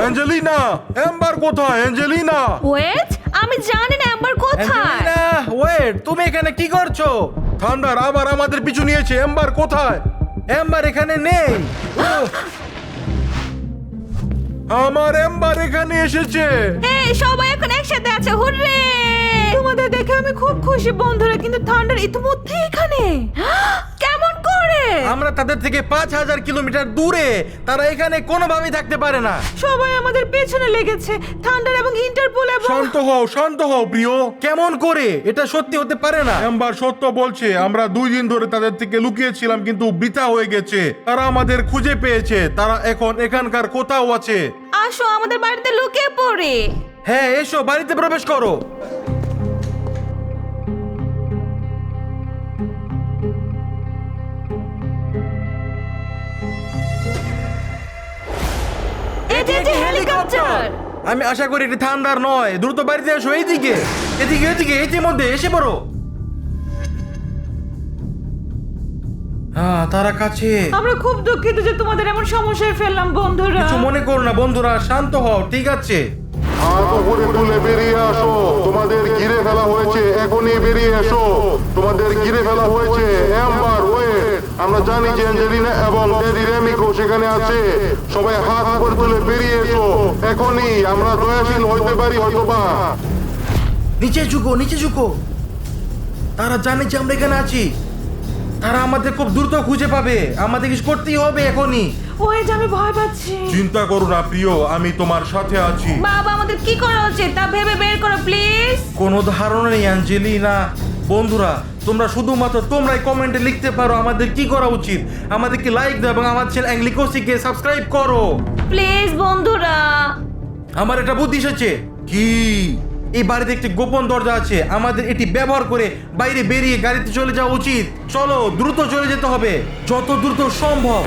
Angelina Amber কোথায়? Angelina. Wait আমি জানি না এম্বার কোথায়। ওয়েট তুমি এখানে কি করছ? থান্ডার আবার আমাদের পিছু নিয়েছে এম্বার কোথায়? এম্বার এখানে নেই। আমার এম্বার এখানে এসেছে। এই সবাই এখন একসাথে আছে হুররে! তোমাদের দেখে আমি খুব খুশি বন্ধুরা কিন্তু থান্ডার ইতিমধ্যে এখানে। আমরা তাদের থেকে পাঁচ হাজার কিলোমিটার দূরে। তারা এখানে কোনোভাবেই থাকতে পারে না। সবাই আমাদের পেছনে লেগেছে। থান্ডার এবং ইন্টারপোল এবং শান্ত হও শান্ত হও প্রিয়। কেমন করে? এটা সত্যি হতে পারে না। এম্বার সত্য বলছে আমরা দুই দিন ধরে তাদের থেকে লুকিয়েছিলাম কিন্তু বৃথা হয়ে গেছে। তারা আমাদের খুঁজে পেয়েছে। তারা এখন এখানকার কোথাও আছে। আসো আমাদের বাড়িতে লুকিয়ে পড়ে। হ্যাঁ এসো বাড়িতে প্রবেশ করো। আমি আশা করি এটি ঠান্ডার নয়। দ্রুত বাড়িতে এসো এইদিকে। এদিকে এদিকে ইতিমধ্যে এসে পড়ো। হ্যাঁ তারা কাছে। আমরা খুব দুঃখিত যে তোমাদের এমন সমস্যায় ফেললাম বন্ধুরা। কিছু মনে করো না বন্ধুরা শান্ত হও ঠিক আছে? হাত উপরে তুলে বেরিয়ে আসো। তোমাদের ঘিরে ফেলা হয়েছে এখনই বেরিয়ে এসো। তোমাদের ঘিরে ফেলা হয়েছে এম্বার ওয়েট আমরা জানি যে অ্যাঞ্জেলিনা এবং ডেডি রেমিকো সেখানে আছে। সবাই হাত উপরে তুলে বেরিয়ে এসো। এখনই আমরা দয়াশীল হইতে পারি হয়তোবা। নিচে ঝুঁকো নিচে ঝুঁকো। তারা জানে যে আমরা এখানে আছি। তারা আমাদের খুব দ্রুত খুঁজে পাবে। আমাদের কিছু করতেই হবে এখনই। ওই যে আমি ভয় পাচ্ছি। চিন্তা করো না প্রিয়। আমি তোমার সাথে আছি। বাবা আমাদের কি করা উচিত? তা ভেবে বের করো প্লিজ। কোনো ধারণা নেই অ্যাঞ্জেলি না বন্ধুরা তোমরা শুধুমাত্র তোমরাই কমেন্টে লিখতে পারো আমাদের কি করা উচিত। আমাদেরকে লাইক দাও এবং আমার চ্যানেল অ্যাংলিকোসিকে সাবস্ক্রাইব করো। প্লিজ বন্ধুরা। আমার এটা বুদ্ধি এসেছে। কি? এই বাড়িতে একটি গোপন দরজা আছে। আমাদের এটি ব্যবহার করে বাইরে বেরিয়ে গাড়িতে চলে যাওয়া উচিত। চলো দ্রুত চলে যেতে হবে। যত দ্রুত সম্ভব।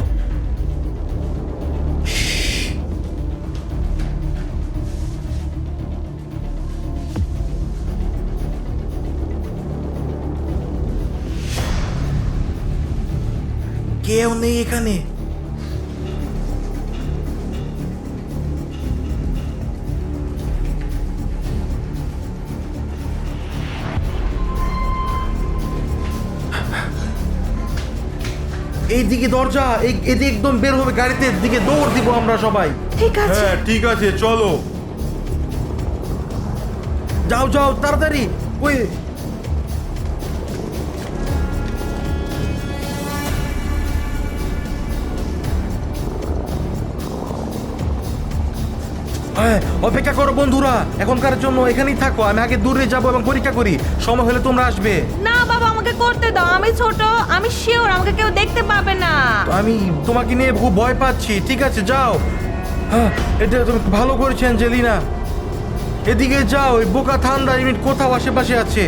কেউ নেই এখানে। এই দিকে দরজা এই এদিকে একদম বের হবে গাড়িতে দিকে দৌড় দিব আমরা সবাই। ঠিক আছে। হ্যাঁ ঠিক আছে চলো। যাও যাও তাড়াতাড়ি। ওই হ্যাঁ অপেক্ষা করো বন্ধুরা এখনকার জন্য এখানেই থাকো আমি আগে দূরে যাব এবং পরীক্ষা করি সময় হলে তোমরা আসবে। না বাবা আমাকে করতে দাও আমি ছোট আমি শিওর আমাকে কেউ দেখতে পাবে না। তো আমি তোমাকে নিয়ে খুব ভয় পাচ্ছি ঠিক আছে যাও। হ্যাঁ এটা তুমি ভালো করেছ অ্যাঞ্জেলিনা। এদিকে যাও ওই বোকা ঠান্ডা ইউনিট কোথাও আশেপাশে আছে।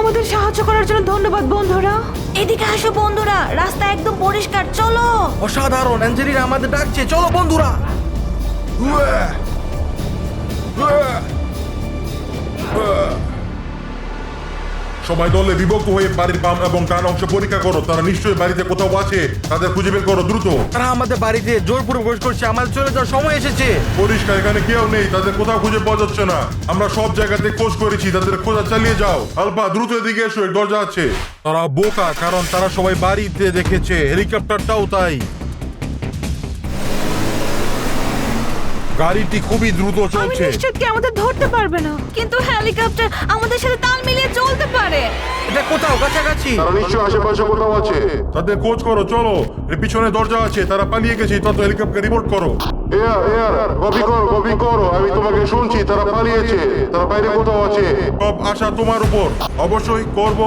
আমাদের সাহায্য করার জন্য ধন্যবাদ বন্ধুরা। এদিকে আসো বন্ধুরা রাস্তা একদম পরিষ্কার চলো। অসাধারণ অ্যাঞ্জেলিনা আমাদের ডাকছে চলো বন্ধুরা। সবাই দলে বিভক্ত হয়ে বাড়ির বাম এবং ডান অংশ পরীক্ষা করো। তারা নিশ্চয়ই বাড়িতে কোথাও আছে তাদের খুঁজে বের করো দ্রুত। তারা আমাদের বাড়িতে জোরপূর্বক প্রবেশ করছে আমাদের চলে যাওয়ার সময় এসেছে। পরিষ্কার এখানে কেউ নেই তাদের কোথাও খুঁজে পাওয়া যাচ্ছে না। আমরা সব জায়গাতে খোঁজ করেছি তাদের খোঁজা চালিয়ে যাও। আলফা দ্রুত এদিকে এসো দরজা আছে। তারা বোকা কারণ তারা সবাই বাড়িতে দেখেছে হেলিকপ্টারটাও তাই। গাড়িটি খুবই দ্রুত আমি চলছে। নিশ্চিত কি আমাদের ধরতে পারবে না। কিন্তু হেলিকপ্টার আমাদের সাথে তাল মিলিয়ে চলতে পারে। এটা কোথাও? কাছাকাছি? তারা নিশ্চয়ই আশেপাশে কোথাও আছে। তাদের খোঁজ করো চলো। এর পিছনে দরজা আছে তারা পালিয়ে গেছে তত হেলিকপ্টার রিপোর্ট করো। এয়ার এয়ার কপি করো কপি করো। আমি তোমাকে শুনছি তারা পালিয়েছে। তারা বাইরে কোথাও আছে। সব আশা তোমার উপর। অবশ্যই করব।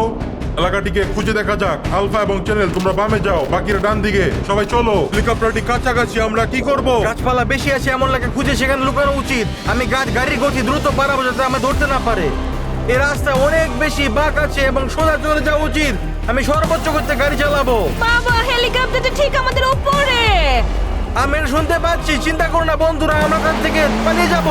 এলাকাটিকে খুঁজে দেখা যাক। আলফা এবং চ্যানেল তোমরা বামে যাও বাকিরা ডান দিকে। সবাই চলো হেলিকপ্টারটি কাছাকাছি আমরা কি করব? গাছপালা বেশি আছে এমন লাগে খুঁজে সেখানে লুকানো উচিত। আমি গাছ গাড়ির গতি দ্রুত বাড়াবো যাতে আমার ধরতে না পারে। এই রাস্তা অনেক বেশি বাঁক আছে এবং সোজা চলে যাওয়া উচিত। আমি সর্বোচ্চ করতে গাড়ি চালাবো। বাবা হেলিকপ্টারটা ঠিক আমাদের উপরে। আমি শুনতে পাচ্ছি চিন্তা করো না বন্ধুরা আমরা কাছ থেকে পালিয়ে যাব।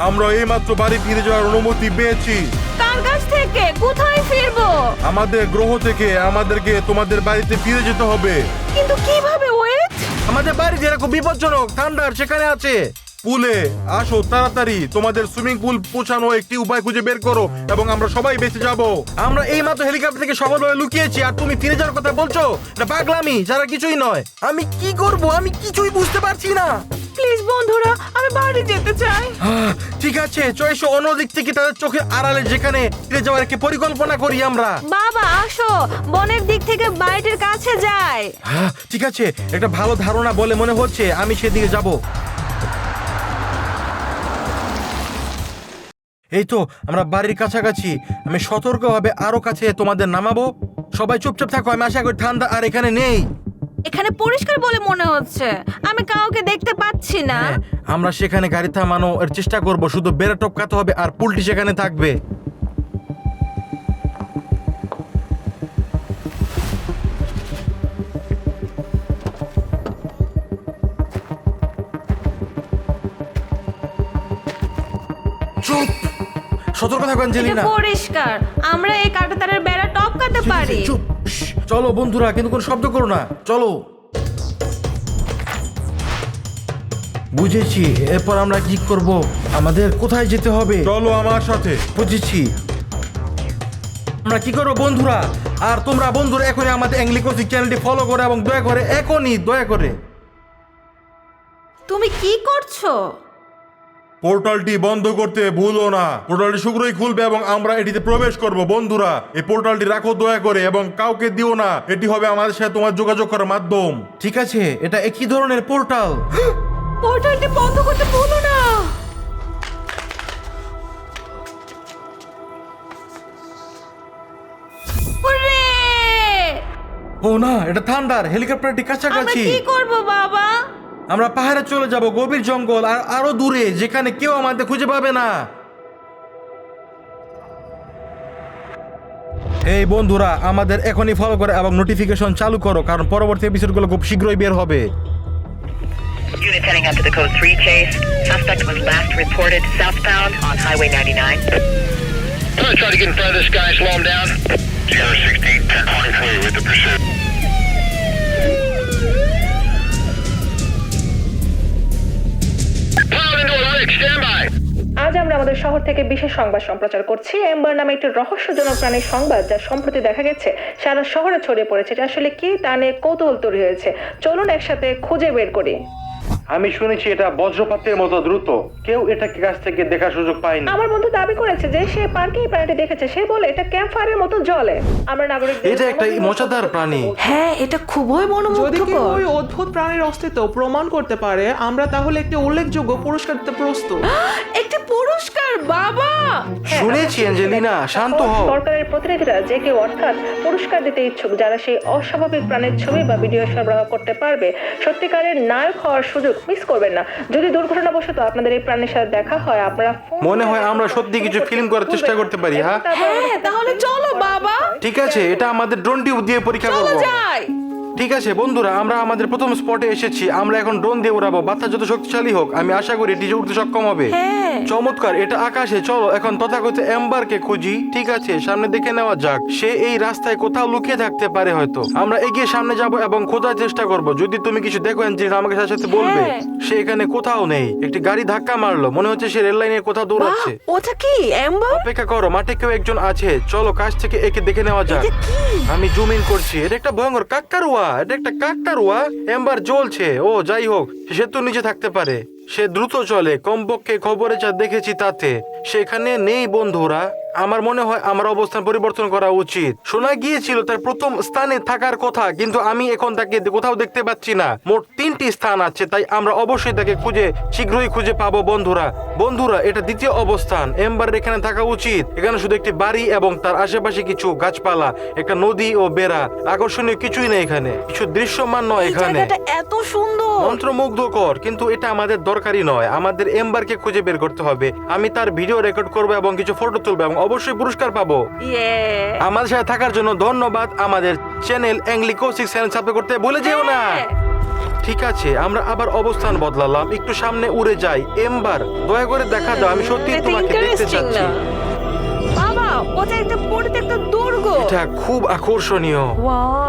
আমরা এইমাত্র বাড়ি ফিরে যাওয়ার অনুমতি পেয়েছি। কার কাছ থেকে? কোথায় ফিরবো? আমাদের গ্রহ থেকে আমাদেরকে তোমাদের বাড়িতে ফিরে যেতে হবে। কিন্তু কীভাবে ও আমাদের বাড়ি যেরকম বিপজ্জনক ঠান্ডার সেখানে আছে। পুলে আসো তাড়াতাড়ি। তোমাদের সুইমিং পুল পৌঁছানো একটি উপায় খুঁজে বের করো এবং আমরা সবাই বেঁচে যাব। আমরা এই মাত্র হেলিকপ্টার থেকে সফলভাবে লুকিয়েছি আর তুমি ফিরে যাওয়ার কথা বলছো? এটা পাগলামি যারা কিছুই নয়। আমি কি করব? আমি কিছুই বুঝতে পারছি না। প্লিজ বন্ধুরা আমি বাড়ি যেতে চাই। ঠিক আছে চয়েসো অন্য দিক থেকে তাদের চোখের আড়ালে যেখানে ফিরে যাওয়ার একটি পরিকল্পনা করি আমরা। বাবা আসো বনের দিক থেকে বাড়িটির কাছে যাই। ঠিক আছে একটা ভালো ধারণা বলে মনে হচ্ছে আমি সেদিকে যাব। এই তো আমরা বাড়ির কাছাকাছি। আমি সতর্কভাবে আরও কাছে তোমাদের নামাবো। সবাই চুপচাপ থাকো আমি আশা করি ঠান্ডা আর এখানে নেই। এখানে পরিষ্কার বলে মনে হচ্ছে। আমি কাউকে দেখতে পাচ্ছি না। হ্যাঁ, আমরা সেখানে গাড়ি থামানো এর চেষ্টা করব শুধু বেড়া টপকাতে হবে আর পুলটি সেখানে থাকবে। চুপ! সতর্ক থাকো এটা অ্যাঞ্জেলিনা। পরিষ্কার। আমরা এই কাঁটাতারের বেড়া টপকাতে পারি। চুপ চলো বন্ধুরা কিন্তু কোনো শব্দ করো না। চলো। বুঝেছি এরপর আমরা কি করব? আমাদের কোথায় যেতে হবে? চলো আমার সাথে। বুঝেছি। আমরা কি করব বন্ধুরা? আর তোমরা বন্ধুরা এখনই আমাদের অ্যাংলিকোসিক চ্যানেলটি ফলো করে এবং দয়া করে এখনই দয়া করে। তুমি কি করছ? পোর্টালটি বন্ধ করতে ভুলো না। পোর্টালটি শীঘ্রই খুলবে এবং আমরা এটিতে প্রবেশ করব। বন্ধুরা এই পোর্টালটি রাখো দয়া করে এবং কাউকে দিও না। এটি হবে আমাদের সাথে তোমার যোগাযোগ করার মাধ্যম। ঠিক আছে এটা একই ধরনের পোর্টাল। পোর্টালটি বন্ধ করতে ভুলো না। ও না এটা থান্ডার হেলিকপ্টারটি আমরা কাছাকাছি। কি করব বাবা? আমরা পাহাড়ে চলে যাব গভীর জঙ্গল আর আরও দূরে যেখানে কেউ আমাদের খুঁজে পাবে না এই বন্ধুরা আমাদের এখনই ফলো করে এবং নোটিফিকেশন চালু করো কারণ পরবর্তী এপিসোডগুলো খুব শীঘ্রই বের হবে Unit heading up to the code 3 chase. Suspect was last reported southbound on Highway 99. Let's try to get in front of this guy, and slow him down. Sierra 16, 1023 with the pursuit. আজ আমরা আমাদের শহর থেকে বিশেষ সংবাদ সম্প্রচার করছি। Ember নামে একটি রহস্যজনক প্রাণীর সংবাদ যা সম্প্রতি দেখা গেছে, সারা শহরে ছড়িয়ে পড়েছে। এটা আসলে কি? তা নিয়ে কৌতূহল তৈরি হয়েছে। চলুন একসাথে খুঁজে বের করি। আমি শুনেছি এটা বজ্রপাতের মতো দ্রুত। কেউ এটাকে কাছ থেকে দেখার সুযোগ পায়নি। আমার বন্ধু দাবি করেছে যে সে পার্কে এই প্রাণীটি দেখেছে। সে বলে এটা ক্যাম্প ফায়ারের মতো জলে। আমরা নাগরিক এটা একটা মজাদার প্রাণী। হ্যাঁ এটা খুবই যদি কেউ মনোমুগ্ধকর। ওই অদ্ভুত প্রাণীর অস্তিত্ব প্রমাণ করতে পারে আমরা তাহলে একটি উল্লেখযোগ্য পুরস্কার দিতে প্রস্তুত। একটি পুরস্কার বাবা! শুনেছি অ্যাঞ্জেলিনা শান্ত হও। সরকারের প্রতিনিধিরা যে কেউ অর্থাৎ পুরস্কার দিতে ইচ্ছুক যারা সেই অস্বাভাবিক প্রাণীর ছবি বা ভিডিও সরবরাহ করতে পারবে সত্যিকারের নায়ক হওয়ার সুযোগ মিস করবেন না। যদি দুর্ঘটনাবশত আপনাদের এই প্রাণের সাথে দেখা হয় আপনারা মনে হয় আমরা সত্যি কিছু ফিল্ম করার চেষ্টা করতে পারি, হ্যাঁ? হ্যাঁ তাহলে চলো বাবা। ঠিক আছে এটা আমাদের ড্রোন টিউব দিয়ে পরীক্ষা চলো যাই। ঠিক আছে বন্ধুরা আমরা আমাদের প্রথম স্পটে এসেছি। আমরা এখন ড্রোন দিয়ে উড়াবো। বাচ্চা যত শক্তিশালী হোক আমি আশা করি এটি উঠতে সক্ষম হবে। হ্যাঁ। চমৎকার এটা আকাশে। চলো এখন তথাকথিত এম্বারকে খুঁজি। ঠিক আছে সামনে দেখে নেওয়া যাক। সে এই রাস্তায় কোথাও লুকিয়ে থাকতে পারে হয়তো। আমরা এগিয়ে সামনে যাব এবং খোঁজার চেষ্টা করব। যদি তুমি কিছু দেখো এঞ্জিন আমাকে সাথে সাথে বলবে হ্যাঁ। সে এখানে কোথাও নেই। একটি গাড়ি ধাক্কা মারলো। মনে হচ্ছে সে রেল লাইনের কোথাও দৌড়াচ্ছে। ওটা কি এম্বার অপেক্ষা করো মাঠে কেউ একজন আছে। চলো কাছ থেকে একে দেখে নেওয়া যাক। আমি জুম ইন করছি। এটা একটা ভয়ঙ্কর কাকতারুয়া এটা একটা কাকতারুয়া এম্বার জ্বলছে। ও যাই হোক সে তো নিচে থাকতে পারে। সে দ্রুত চলে কমপক্ষে খবরে যা দেখেছি তাতে। সেখানে নেই বন্ধুরা। আমার মনে হয় আমার অবস্থান পরিবর্তন করা উচিত। শোনা গিয়েছিল তার প্রথম স্থানে থাকার কথা কিন্তু আমি এখন তাকে কোথাও দেখতে পাচ্ছি না। মোট তিনটি স্থান আছে তাই আমরা অবশ্যই তাকে খুঁজে শীঘ্রই খুঁজে পাবো বন্ধুরা। বন্ধুরা এটা দ্বিতীয় অবস্থান। এম্বার এখানে থাকা উচিত। এখানে শুধু একটি বাড়ি এবং তার আশেপাশে কিছু গাছপালা একটা নদী ও বেড়া। আকর্ষণীয় কিছুই নেই এখানে। কিছু দৃশ্যমান নয় এখানে। এত সুন্দর! মন্ত্রমুগ্ধকর কিন্তু এটা আমাদের দরকারি নয়। আমাদের এম্বারকে খুঁজে বের করতে হবে। আমি তার ভিডিও রেকর্ড করব এবং কিছু ফটো তুলবো এবং অবশ্যই পুরস্কার পাবো। আমাদের সাথে থাকার জন্য ধন্যবাদ আমাদের চ্যানেল অ্যাংলিকোসিক চ্যানেল সাবস্ক্রাইব করতে। ভুলে যেও না। ঠিক আছে আমরা আবার অবস্থান বদলালাম। একটু সামনে উড়ে যাই। এম্বার দয়া করে দেখা দাও। আমি সত্যি তোমাকে দেখতে চাচ্ছি। বাবা ওটা একটা পরিত্যক্ত দুর্গ। এটা খুব আকর্ষণীয়। ওয়াও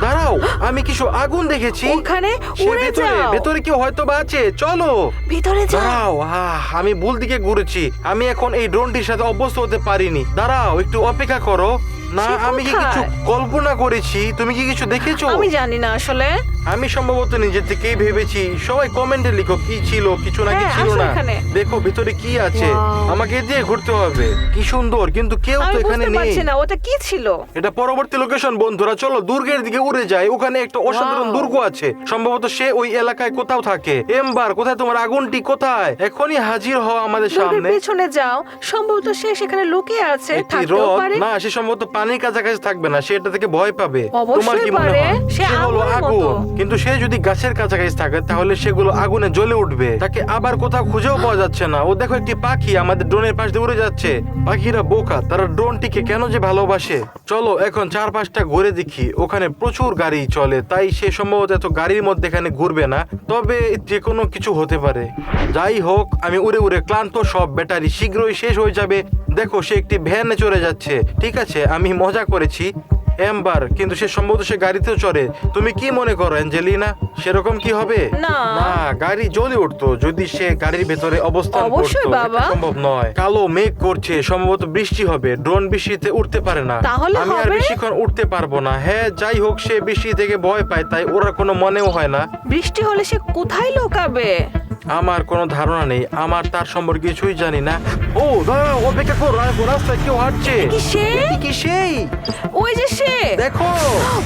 দাঁড়াও আমি কিছু আগুন দেখেছি। ওখানে উড়ে ভেতরে যাও। ভেতরে কেউ হয়তো বা আছে চলো। ভিতরে যাও। দাঁড়াও আহ, আমি ভুল দিকে ঘুরেছি। আমি এখন এই ড্রোনটির সাথে অভ্যস্ত হতে পারিনি। দাঁড়াও একটু অপেক্ষা করো। না সে আমি কি কিছু কল্পনা করেছি? তুমি কি কিছু দেখেছ? আমি জানি না আসলে। আমি সম্ভবত নিজে থেকেই ভেবেছি সবাই কমেন্টে লিখো কি ছিল কিছু নাকি হ্যাঁ, ছিল না। দেখো ভিতরে কি আছে? আমাকে দিয়ে ঘুরতে হবে। কি সুন্দর কিন্তু কেউ তো এখানে নেই। না ওটা কি ছিল? এটা পরবর্তী লোকেশন বন্ধুরা চলো দুর্গের দিকে উড়ে যায় ওখানে একটা অসাধারণ দুর্গ আছে। সম্ভবত সে ওই এলাকায় কোথাও থাকে। এমবার কোথায় তোমার আগুনটি? কোথায়? এখনই হাজির হও আমাদের সামনে। পিছনে যাও। সম্ভবত সে সেখানে লুকিয়ে আছে থাকতেও রথ পারে। না সে সম্ভবত পানির কাছাকাছি থাকবে না সে এটা থেকে ভয় পাবে। তোমার কি মনে হয়? সে হলো আগুন। কিন্তু সে যদি গাছের কাছাকাছি থাকে, তাহলে সেগুলো আগুনে জ্বলে উঠবে। তাকে আবার কোথাও খুঁজেও পাওয়া যাচ্ছে না। ও দেখো একটি পাখি আমাদের ড্রোনের পাশ দিয়ে উড়ে যাচ্ছে। পাখিরা বোকা, তারা ড্রোনটিকে কেন যে ভালোবাসে? চলো এখন চারপাশটা ঘুরে দেখি। ওখানে প্রচুর গাড়ি চলে, তাই সে সম্ভবত এত গাড়ির মধ্যে এখানে ঘুরবে না। তবে যে কোনো কিছু হতে পারে। যাই হোক, আমি উড়ে উড়ে ক্লান্ত, সব ব্যাটারি শীঘ্রই শেষ হয়ে যাবে। দেখো, সে একটি ভ্যানে চড়ে যাচ্ছে। ঠিক আছে, আমি মজা করেছি। এমবার কিন্তু সে সম্ভবত সে গাড়িতেও চড়ে। তুমি কি মনে করো অ্যাঞ্জেলিনা? সেরকম কি হবে? না। না গাড়ি জ্বলে উঠতো। যদি সে গাড়ির ভেতরে অবস্থান অবশ্যই করতো বাবা। এটা সম্ভব নয়। কালো মেঘ করছে সম্ভবত বৃষ্টি হবে। ড্রোন বৃষ্টিতে উঠতে পারে না। তাহলে আমি আর হবে? বেশিক্ষণ উঠতে পারব না। হ্যাঁ যাই হোক সে বৃষ্টি থেকে ভয় পায় তাই ওরা কোনো মনেও হয় না। বৃষ্টি হলে সে কোথায় লুকাবে? আমার কোনো ধারণা নেই আমার তার সম্পর্কে কিছুই জানি না। ও দাঁড়াও অপেক্ষা করো রাস্তায় রাস্তায় কেউ হাঁটছে কি সে? কি সেই? ওই যে সে। দেখো।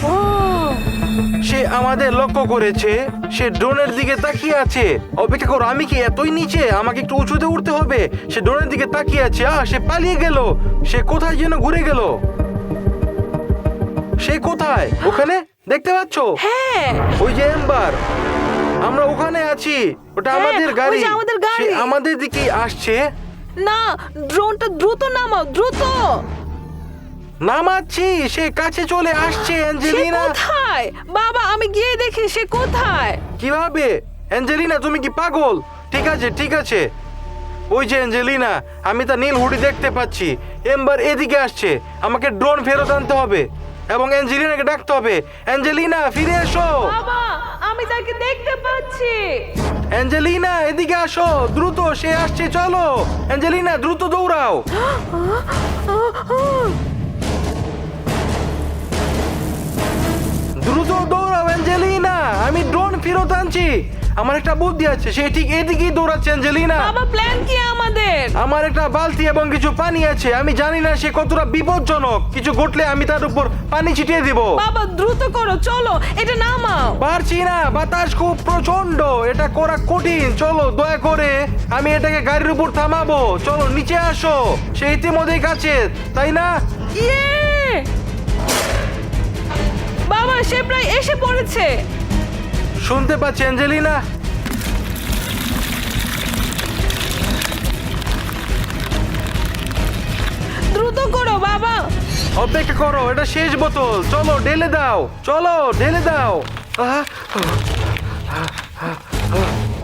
ও। সে আমাদের লক্ষ্য করেছে সে ড্রোনের দিকে তাকিয়ে আছে। অপেক্ষা করো আমি কি এতই নিচে? আমাকে একটু উঁচুতে উঠতে হবে। সে ড্রোনের দিকে তাকিয়ে আছে আহ সে পালিয়ে গেল। সে কোথায় যেন ঘুরে গেল। সে কোথায়? ওখানে? দেখতে পাচ্ছ? হ্যাঁ। ওই যে এম্বার আমরা ওখানে আছি। ওটা হ্যাঁ, আমাদের ওই গাড়ি। যে আমাদের গাড়ি। সে আমাদের দিকেই আসছে। না ড্রোনটা দ্রুত নামাও দ্রুত। নামাচ্ছি সে কাছে চলে আসছে সে অ্যাঞ্জেলিনা কোথায়? বাবা আমি গিয়ে দেখি সে কোথায়? কীভাবে? অ্যাঞ্জেলিনা তুমি কি পাগল? ঠিক আছে ঠিক আছে। ওই যে অ্যাঞ্জেলিনা আমি তা নীল হুডি দেখতে পাচ্ছি। এম্বার এদিকে আসছে আমাকে ড্রোন ফেরত আনতে হবে। এবং অ্যাঞ্জেলিনাকে ডাকতে হবে। অ্যাঞ্জেলিনা ফিরে এসো। বাবা আমি তাকে দেখতে পাচ্ছি। অ্যাঞ্জেলিনা এদিকে আসো। দ্রুত সে আসছে চলো। অ্যাঞ্জেলিনা দ্রুত দৌড়াও। দ্রুত দৌড়াও অ্যাঞ্জেলিনা। আমি ড্রোন ফেরত আনছি। আমার একটা বুদ্ধি আছে সে ঠিক এদিকেই দৌড়াচ্ছে অ্যাঞ্জেলিনা। বাবা প্ল্যান কি আমাদের? আমার একটা বালতি এবং কিছু পানি আছে আমি জানি না সে কতটা বিপজ্জনক। কিছু ঘটলে আমি তার উপর পানি ছিটিয়ে দিব। বাবা দ্রুত করো চলো এটা নামাও। পারছি না বাতাস খুব প্রচণ্ড এটা করা কঠিন। চলো দয়া করে আমি এটাকে গাড়ির উপর থামাবো। চলো নিচে আসো সে ইতিমধ্যেই কাছে তাই না? ইয়ে! বাবা সে প্রায় এসে পড়েছে। শুনতে পাচ্ছি অ্যাঞ্জেলিনা। দ্রুত করো বাবা। অপেক্ষা করো এটা শেষ বোতল। চলো ঢেলে দাও। চলো ঢেলে দাও। আহ,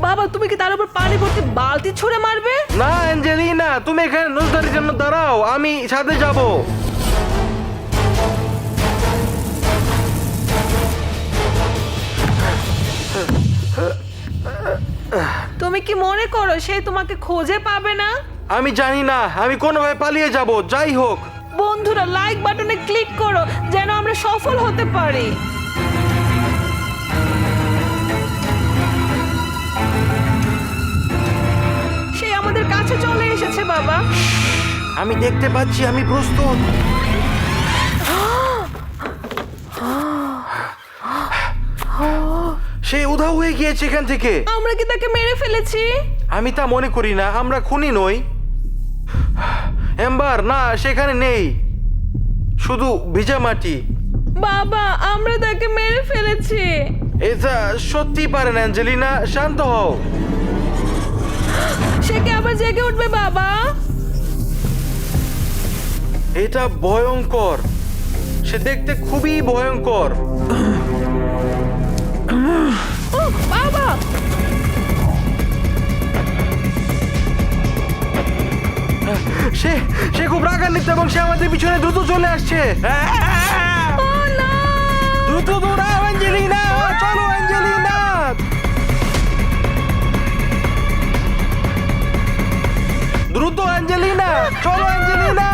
বাবা তুমি কি তার উপর পানি ভর্তি বালতি ছুঁড়ে মারবে? না অ্যাঞ্জেলিনা তুমি এখানে নজদারির জন্য দাঁড়াও। আমি ছাদে যাব। তুমি কি মনে করো সে তোমাকে খোঁজে পাবে না? আমি জানি না আমি কোনোভাবে পালিয়ে যাব যাই হোক। বন্ধুরা লাইক বাটনে ক্লিক করো যেন আমরা সফল হতে পারি। সে আমাদের কাছে চলে এসেছে বাবা। আমি দেখতে পাচ্ছি আমি প্রস্তুত। সে উধাও হয়ে গিয়েছে এখান থেকে। আমরা কি তাকে মেরে ফেলেছি? আমি তা মনে করি না আমরা খুনি নই। এম্বার না সেখানে নেই। শুধু ভিজা মাটি। বাবা আমরা তাকে মেরে ফেলেছি। এটা সত্যি পারে না অ্যাঞ্জেলিনা শান্ত হও। সে কি আবার জেগে উঠবে বাবা? এটা ভয়ঙ্কর। সে দেখতে খুবই ভয়ঙ্কর। ও বাবা! সে সে খুব রাগান্বিত এবং সে আমাদের পিছনে দ্রুত চলে আসছে। দ্রুত দ্রুত দৌড়াও অ্যাঞ্জেলিনা! চলো অ্যাঞ্জেলিনা! দ্রুত অ্যাঞ্জেলিনা! চলো অ্যাঞ্জেলিনা!